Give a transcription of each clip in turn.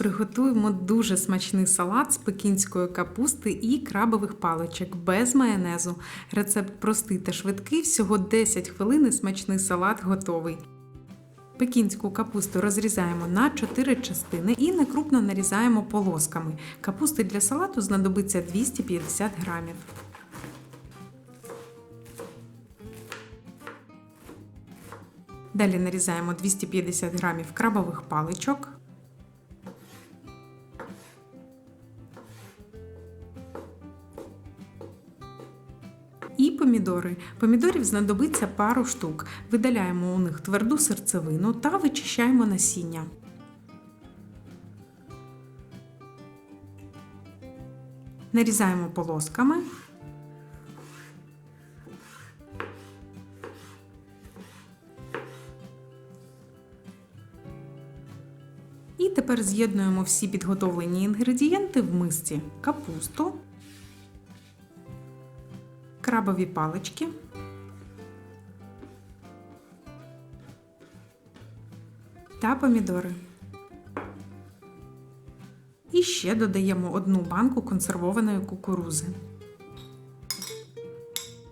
Приготуємо дуже смачний салат з пекінської капусти і крабових паличок без майонезу. Рецепт простий та швидкий, всього 10 хвилин і смачний салат готовий. Пекінську капусту розрізаємо на 4 частини і некрупно нарізаємо полосками. Капусти для салату знадобиться 250 грамів. Далі нарізаємо 250 грамів крабових паличок. Помідори. Помідорів знадобиться пару штук. Видаляємо у них тверду серцевину та вичищаємо насіння. Нарізаємо полосками. І тепер з'єднуємо всі підготовлені інгредієнти в мисці: капусту, крабові палички, та помідори. І ще додаємо одну банку консервованої кукурузи.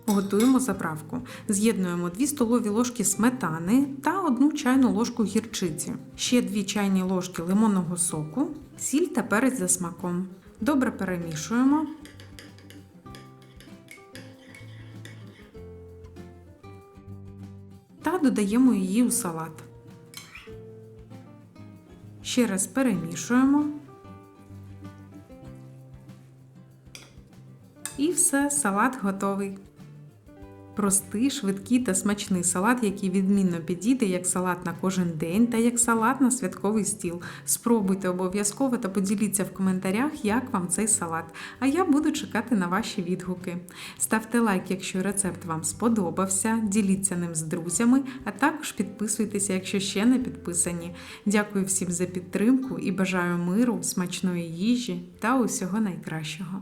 Готуємо заправку. З'єднуємо 2 столові ложки сметани та 1 чайну ложку гірчиці, ще 2 чайні ложки лимонного соку, сіль та перець за смаком. Добре перемішуємо. Та додаємо її у салат. Ще раз перемішуємо. І все, салат готовий. Простий, швидкий та смачний салат, який відмінно підійде як салат на кожен день та як салат на святковий стіл. Спробуйте обов'язково та поділіться в коментарях, як вам цей салат. А я буду чекати на ваші відгуки. Ставте лайк, якщо рецепт вам сподобався, діліться ним з друзями, а також підписуйтеся, якщо ще не підписані. Дякую всім за підтримку і бажаю миру, смачної їжі та усього найкращого.